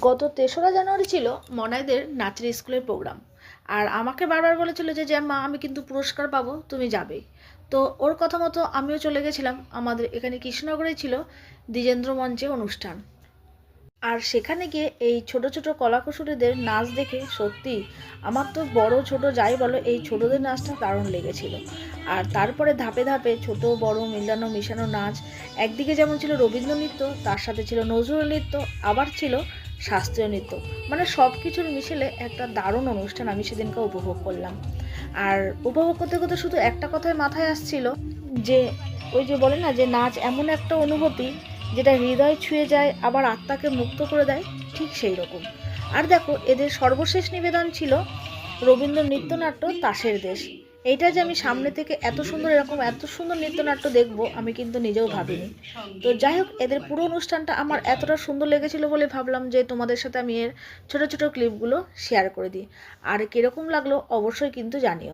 গত তেসরা জানুয়ারি ছিল মনাইদের নাচের স্কুলের প্রোগ্রাম। আর আমাকে বারবার বলেছিল যে মা, আমি কিন্তু পুরস্কার পাবো, তুমি যাবে। তো ওর কথা মতো আমিও চলে গেছিলাম। আমাদের এখানে কৃষ্ণনগরেই ছিল দ্বিজেন্দ্র মঞ্চে অনুষ্ঠান। আর সেখানে গিয়ে এই ছোট ছোট কলাকুশলীদের নাচ দেখে সত্যি আমার তো বড় ছোট যাই বলো, এই ছোটদের নাচটা দারুণ লেগেছিল। আর তারপরে ধাপে ধাপে ছোট, বড়, মিলানো, মিশানো নাচ, একদিকে যেমন ছিল রবীন্দ্র নৃত্য তার সাথে ছিল নজরুল নৃত্য, আবার ছিল শাস্ত্রীয় নৃত্য। মানে সব কিছুর মিশেলে একটা দারুণ অনুষ্ঠান আমি সেদিনকে উপভোগ করলাম। আর উপভোগ করতে করতে শুধু একটা কথাই মাথায় আসছিল যে, ওই যে বলে না যে, নাচ এমন একটা অনুভূতি যেটা হৃদয় ছুঁয়ে যায়, আবার আত্মাকে মুক্ত করে দেয়, ঠিক সেই রকম আর দেখো, এদের সর্বশেষ নিবেদন ছিল রবীন্দ্র নৃত্যনাট্য তাসের দেশ। এইটা যে আমি সামনে থেকে এত সুন্দর এরকম এত সুন্দর নৃত্যনাট্য দেখব, আমি কিন্তু নিজেও ভাবিনি। তো যাই হোক, এদের পুরো অনুষ্ঠানটা আমার এতটা সুন্দর লেগেছিল বলে ভাবলাম যে তোমাদের সাথে আমি এর ছোটো ছোটো ক্লিপগুলো শেয়ার করে দিই। আর কীরকম লাগল অবশ্যই কিন্তু জানিও।